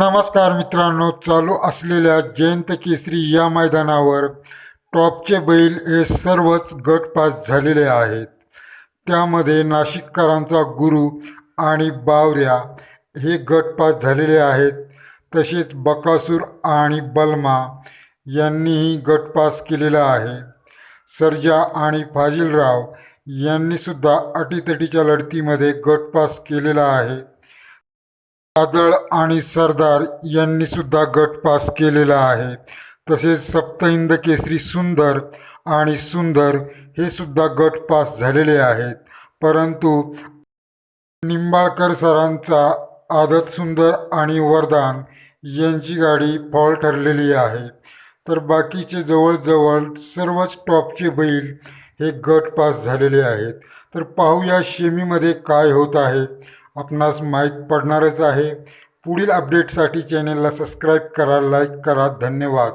नमस्कार मित्रांनो चालू असलेल्या जयंत केसरी या मैदानावर टॉपचे बैल हे सर्वच गट पास झालेले आहेत. त्यामध्ये नाशिककरांचा गुरु आणि बावऱ्या हे गट पास झालेले आहेत. तसेच बकासूर आणि बलमा यांनीही गट पास केलेला आहे. सर्जा आणि फाजिलराव यांनीसुद्धा अटीतटीच्या लढतीमध्ये गट पास केलेला आहे. वादळ आणि सरदार यांनी सुद्धा गट पास केलेला आहे. तसेच सप्तहिंद केसरी सुंदर आणि सुंदर हे सुद्धा गट पास झालेले आहेत. परंतु निंबाळकर सरांचा आदत सुंदर आणि वरदान यांची गाडी फॉल ठरलेली आहे. तर बाकीचे जवळजवळ सर्वच टॉपचे बैल हे गट पास झालेले आहेत. तर पाहूया शेमीमध्ये काय होत आहे. आपणास माहीत पडणारच आहे. पुढील अपडेटसाठी चॅनलला सबस्क्राईब करा लाईक करा. धन्यवाद.